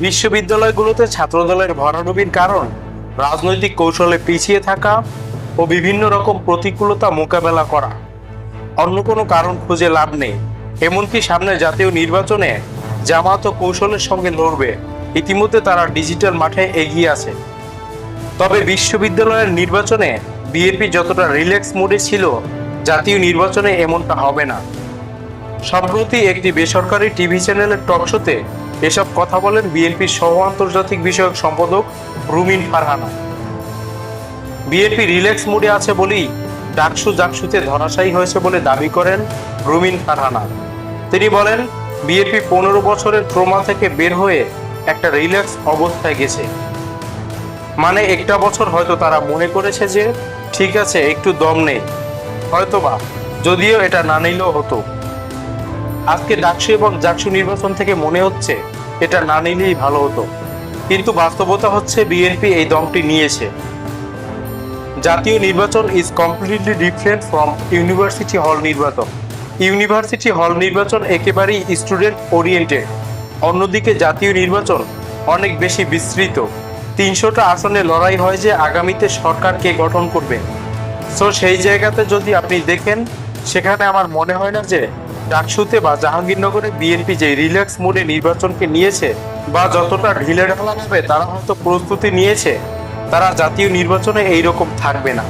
বিশ্ববিদ্যালয়গুলোতে ছাত্রদলের ভরাডুবির কারণ, রাজনৈতিক কৌশলে পিছিয়ে থাকা ও বিভিন্ন রকম প্রতিকূলতা মোকাবেলা করা। অন্য কোনো কারণ খুঁজে লাভ নেই, এমনকি সামনে জাতীয় নির্বাচনে জামাত ও কৌশলের সঙ্গে লড়বে, ইতিমধ্যে তারা ডিজিটাল মাঠে এগিয়ে আছে। তবে বিশ্ববিদ্যালয়ের নির্বাচনে বিএনপি যতটা রিল্যাক্স মোডে ছিল, জাতীয় নির্বাচনে এমনটা হবে না। সম্প্রতি একটি বেসরকারি টিভি চ্যানেলের টকশোতে এসব কথা বলেন বিএনপির সহ আন্তর্জাতিক বিষয়ক সম্পাদক রুমিন ফারহানা। বিএনপি রিল্যাক্স মুডে আছে বলেই ডাকসু জাকসুতে ধরাশায়ী হয়েছে বলে দাবি করেন রুমিন ফারহানা। তিনি বলেন, বিএনপি পনেরো বছরের ট্রমা থেকে বের হয়ে একটা রিল্যাক্স অবস্থায় গেছে। মানে একটা বছর হয়তো তারা মনে করেছে যে, ঠিক আছে, একটু দম নেই। হয়তোবা, যদিও এটা না নিলেও হতো। আজকে ডাকসু এবং জাকসু নির্বাচন থেকে মনে হচ্ছে এটা না নিলেই ভালো হতো। কিন্তু বাস্তবতা হচ্ছে বিএনপি এই দমটি নিয়েছে। জাতীয় নির্বাচন is completely different from university hall নির্বাচন। ইউনিভার্সিটি হল নির্বাচন একেবারেই স্টুডেন্ট ওরিয়েন্টেড অন্যদিকে জাতীয় নির্বাচন অনেক বেশি বিস্তৃত। তিনশোটা আসনে লড়াই হয় যে আগামীতে সরকার কে গঠন করবে। সো সেই জায়গাতে যদি আপনি দেখেন, সেখানে আমার মনে হয় না যে ডাকসুতে বা জাহাঙ্গীরনগরে বিএনপি যে রিল্যাক্স মোডে নির্বাচনকে নিয়েছে বা যতটা ঢিলে ঢালা নেবে তারা হয়তো প্রস্তুতি নিয়েছে, তারা জাতীয় নির্বাচনে এই রকম থাকবে না।